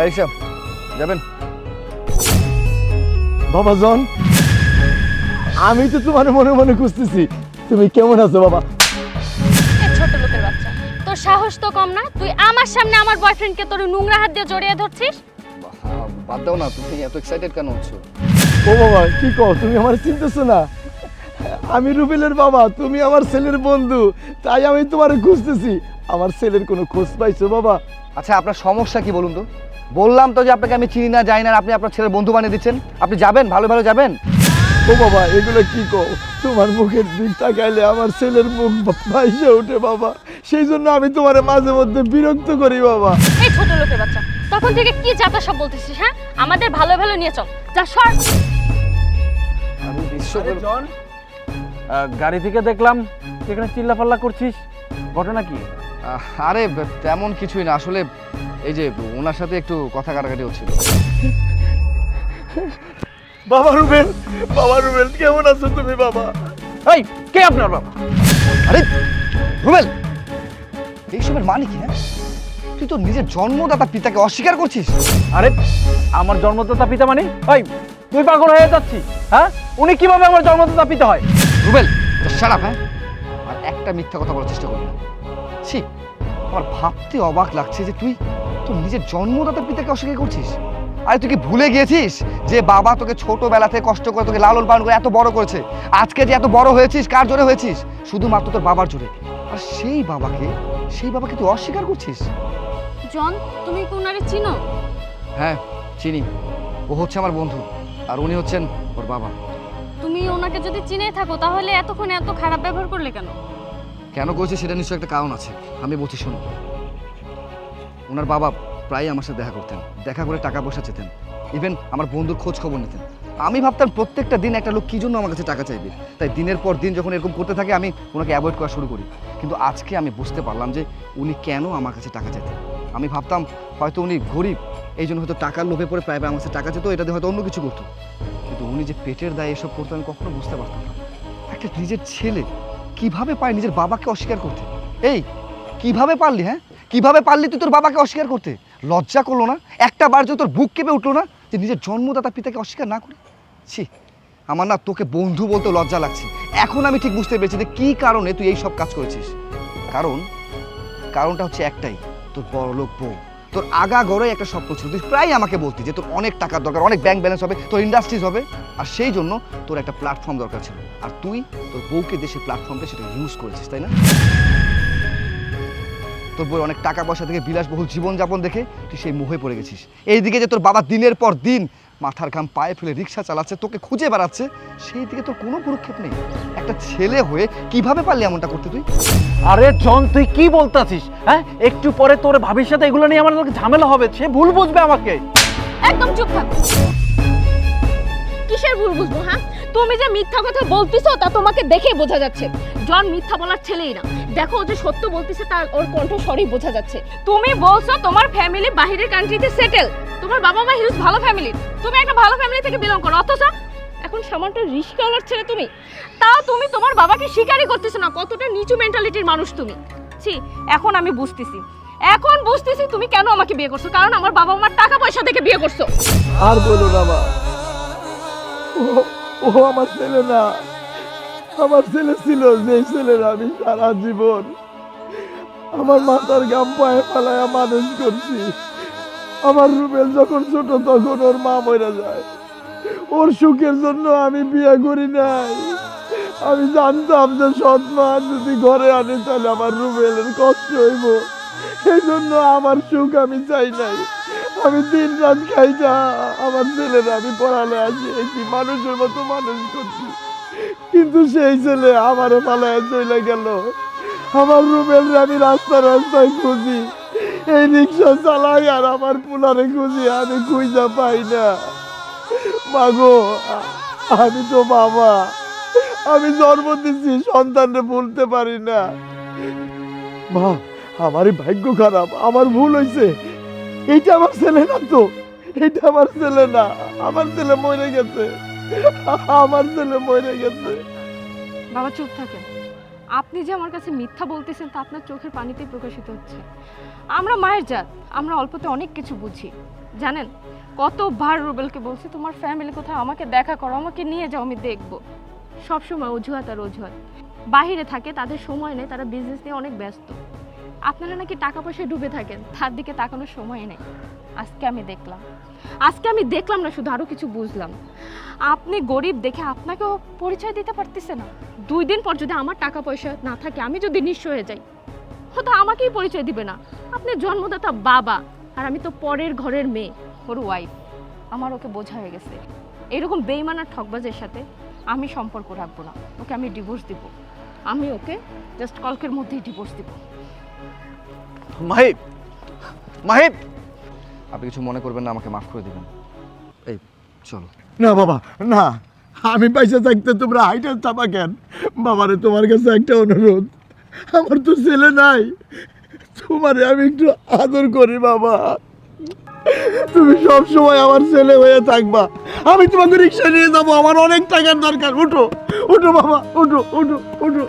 এই সব যাবেন। বাবা জন আমি তো তোমার মনে মনে খুঁজতেছি তুমি কেমন আছো বাবা? ছোট লোকের বাচ্চা তোর সাহস তো কম না? তুই আমার সামনে আমার বয়ফ্রেন্ডকে তোর নোংরা হাত দিয়ে জড়িয়ে ধরছিস? বাদ দাও না তুমি এত এক্সাইটেড কেন হচ্ছো? ও বাবা কি কও তুমি আমার চিনতেছো না? আমি রুবেলের বাবা তুমি আমার ছেলের বন্ধু তাই আমি তোমার খুঁজতেছি। আমার ছেলের কোনো খোঁজ পাইছো বাবা? আচ্ছা আপনার সমস্যা কি বলুন তো? বললাম তো যে আপনাকে আমি চিনি না যাই না আপনি আপনার ছেলের বন্ধু বানিয়ে দিচ্ছেন। আপনি যাবেন? ভালো ভালো যাবেন? ও বাবা এগুলো কি কো তোমার মুখের দিক তাকাইলে আমার ছেলের মুখ ভাইসে ওঠে বাবা। সেই জন্য আমি তোমার মাঝে মধ্যে বিরক্ত করি বাবা। এই ছোট লোকের বাচ্চা তখন থেকে কি যাতা সব বলতেছিস হ্যাঁ? আমাদের ভালো ভালো নিয়ে চল। যা সর। আমি বিশ্ব আরে জন গাড়ি থেকে দেখলাম এখানে চিল্লাপাল্লা করছিস। ঘটনা কি? আরে তেমন কিছুই না। আসলে এই যে ওনার সাথে একটু কথা কাটাকাটি হচ্ছিল। বাবা রুবেল বাবা রুবেল কেমন আছো তুমি বাবা? এই কে আপনার বাবা? আরে রুবেল এইসবের মানে কি হ্যাঁ? তুই তো নিজের জন্মদাতা পিতাকে অস্বীকার করছিস। আরে আমার জন্মদাতা পিতা মানে? ওই তুই পাগল হয়ে যাচ্ছিস হ্যাঁ? উনি কীভাবে আমার জন্মদাতা পিতা হয়? রুবেল সারা হ্যাঁ? আর একটা মিথ্যা কথা বলার চেষ্টা করবি না। ছি আমার ভাবতে অবাক লাগছে যে তুই তোর নিজের জন্মদাতা পিতাকে অস্বীকার করছিস? আরে তুই কি ভুলে গিয়েছিস যে বাবা তোকে ছোটবেলা থেকে কষ্ট করে তোকে লালন পালন করে এত বড় করেছে? আজকে যে এত বড় হয়েছিস কার জোরে হয়েছিস? শুধুমাত্র তোর বাবার জোরে। আর সেই বাবাকে সেই বাবাকে তুই অস্বীকার করছিস? জন তুমি কি ওনারে চিনো? হ্যাঁ চিনি। ও হচ্ছে আমার বন্ধু আর উনি হচ্ছেন ওর বাবা। তুমি ওনাকে যদি চিনে থাকো তাহলে এতক্ষণ এত খারাপ ব্যবহার করলে কেন? কেন করেছে সেটা নিশ্চয়ই একটা কারণ আছে। আমি বলছি শোনো। ওনার বাবা প্রায় আমার সাথে দেখা করতেন, দেখা করে টাকা পয়সা চেতেন ইভেন আমার বন্ধুর খোঁজ খবর নিতেন। আমি ভাবতাম প্রত্যেকটা দিন একটা লোক কী জন্য আমার কাছে টাকা চাইবে? তাই দিনের পর দিন যখন এরকম করতে থাকে, আমি ওনাকে অ্যাভয়েড করা শুরু করি। কিন্তু আজকে আমি বুঝতে পারলাম যে উনি কেন আমার কাছে টাকা চাইতেন। আমি ভাবতাম হয়তো উনি গরিব, এই জন্য হয়তো টাকার লোভে পড়ে প্রায় আমার কাছে টাকা চেত এটা দিয়ে হয়তো অন্য কিছু করতো। কিন্তু উনি যে পেটের দায়ে এসব করতো, আমি কখনো বুঝতে পারতাম না। একটা নিজের ছেলে কীভাবে পায় নিজের বাবাকে অস্বীকার করতে? এই, কীভাবে পারলি হ্যাঁ? কীভাবে পারলি তুই তোর বাবাকে অস্বীকার করতে? লজ্জা করল না? একটা বার যে তোর বুক কেঁপে উঠল না যে নিজের জন্মদাতা পিতাকে অস্বীকার না করে? ছি, আমার না তোকে বন্ধু বলতে লজ্জা লাগছে। এখন আমি ঠিক বুঝতে পেরেছি যে কী কারণে তুই এই সব কাজ করেছিস। কারণ, কারণটা হচ্ছে একটাই, তোর বড় লোক বউ। তোর আগা গড়ে একটা স্বপ্ন ছিল। তুই প্রায় আমাকে বলতি যে তোর অনেক টাকার দরকার, অনেক ব্যাংক ব্যালেন্স হবে, তোর ইন্ডাস্ট্রিজ হবে। আর সেই জন্য তোর একটা প্ল্যাটফর্ম দরকার ছিল। আর তুই তোর বউকে দেশের প্ল্যাটফর্মটা সেটা ইউজ করেছিস, তাই না? তোর বউয়ের অনেক টাকা পয়সা থেকে বিলাসবহুল জীবনযাপন দেখে তুই সেই মোহে পড়ে গেছিস। এইদিকে যে তোর বাবা দিনের পর দিন মাথার ঘাম পায়ে ফেলে রিক্সা চালাচ্ছে তোকে খুঁজে বেড়াচ্ছে সেই দিকে তোর কোনো ভ্রুক্ষেপ নেই। একটা ছেলে হয়ে কীভাবে পারলি এমনটা করতে তুই? আরে জন তুই কি বলতাছিস হ্যাঁ? একটু পরে তোর ভাবির সাথে এগুলো নিয়ে আমার ঝামেলা হবে সে ভুল বুঝবে আমাকে। একদম চুপ থাক। কিসের ভুল বুঝব হ্যাঁ? তুমি যে মিথ্যা কথা বলতিছো, তা তোমাকে দেখেই বোঝা যাচ্ছে। জন মিথ্যা বলার ছেলেই না। দেখো, ও যে সত্য বলতিছে, তার ওর কণ্ঠ কণ্ঠস্বরেই বোঝা যাচ্ছে। তুমি বলছো তোমার ফ্যামিলি বাইরের কান্ট্রিতে সেটেল তোমার বাবা মা হিউজ ভালো ফ্যামিলি তুমি একটা ভালো ফ্যামিলি থেকে বিলং করো। অথচ এখন সামান্য রিস্কাওয়ালার ছেলে তুমি। তাও তুমি তোমার বাবাকে স্বীকারই করতেছো না। কতটা নিচু মেন্টালিটির মানুষ তুমি। ছি, এখন আমি বুঝতেছি। এখন বুঝতেছি তুমি কেন আমাকে বিয়ে করছ? কারণ আমার বাবা মার টাকা পয়সা থেকে বিয়ে করছ। আর বলো মা। ও আমার ছেলে না। আমার ছেলে ছিল যে ছেলের আমি সারা জীবন আমার মাথার গাম পায়ে ফেলায় মানুষ করছি। আমার রুবেল যখন ছোট, তখন ওর মা মরে যায়। ওর সুখের জন্য আমি বিয়ে করি নাই। আমি জানতাম যে সৎ মা যদি ঘরে আনে, তাহলে আমার রুবেলের কষ্ট হইব। সেই জন্য আমার সুখ আমি চাই নাই। আমি দিন রাত খাই যা আমার ছেলেরা আমি পড়ালে আসি একটি মানুষের মতো মানুষ করছি। কিন্তু সেই ছেলে আমারে পালায় চলে গেল। আমার রুবেল আমি রাস্তা রাস্তায় খুঁজি, এই রিক্সা চালাই আর আমার পুলারে খুঁজি, আমি খুঁজা পাই না। মাগো আমি তো বাবা, আমি জন্ম দিচ্ছি সন্তানরে ভুলতে পারি না। মা, আমারই ভাগ্য খারাপ, আমার ভুল হয়েছে এইটা আমার ছেলে না তো। এটা আমার ছেলে না। আমার ছেলে মরে গেছে। আমার ছেলে মরে গেছে। বাবা, চুপ থাকেন। আপনি যে আমার কাছে মিথ্যা বলতেছেন, তা আপনার চোখের পানিতেই প্রকাশিত হচ্ছে। আমরা মায়ের জাত। আমরা অল্পতে অনেক কিছু বুঝি। জানেন, কতবার রুবেলকে বলছি, তোমার ফ্যামিলি কোথাও আমাকে দেখা করো, আমাকে নিয়ে যাও, আমি দেখব। সবসময় অজুহাত আর অজুহাত। বাহিরে থাকে, তাদের সময় নেই, তারা বিজনেস নিয়ে অনেক ব্যস্ত। আপনারা নাকি টাকা পয়সায় ডুবে থাকেন, তার দিকে তাকানোর সময় নেই। আজকে আমি দেখলাম। আজকে আমি দেখলাম না, শুধু আরও কিছু বুঝলাম। আপনি গরিব দেখে আপনাকেও পরিচয় দিতে পারতেছে না। দুই দিন পর যদি আমার টাকা পয়সা না থাকে, আমি যদি নিঃস্ব হয়ে যাই, হয়তো আমাকেই পরিচয় দিবে না। আপনি জন্মদাতা বাবা, আর আমি তো পরের ঘরের মেয়ে, ওর ওয়াইফ আমার ওকে বোঝা হয়ে গেছে। এরকম বেইমান আর ঠকবাজের সাথে আমি সম্পর্ক রাখব না। ওকে আমি ডিভোর্স দিব। আমি ওকে জাস্ট কলকের মধ্যেই ডিভোর্স দিব। মাহিব মাহিব আপনি কিছু মনে করবেন না আমাকে মাফ করে দেবেন। এই চলো। না বাবা না। আমি পয়সা থাকতে তোমরা হাইটার চাপা কেন? বাবারে তোমার কাছে একটা অনুরোধ। আমার তো ছেলে নাই। তোমারে আমি একটু আদর করি বাবা। তুমি সব সময় আমার ছেলে হয়ে থাকবা। আমি তোমাকে রিক্সা নিয়ে যাব। আমার অনেক টাকার দরকার। উঠো উঠো বাবা উঠো উঠো উঠো।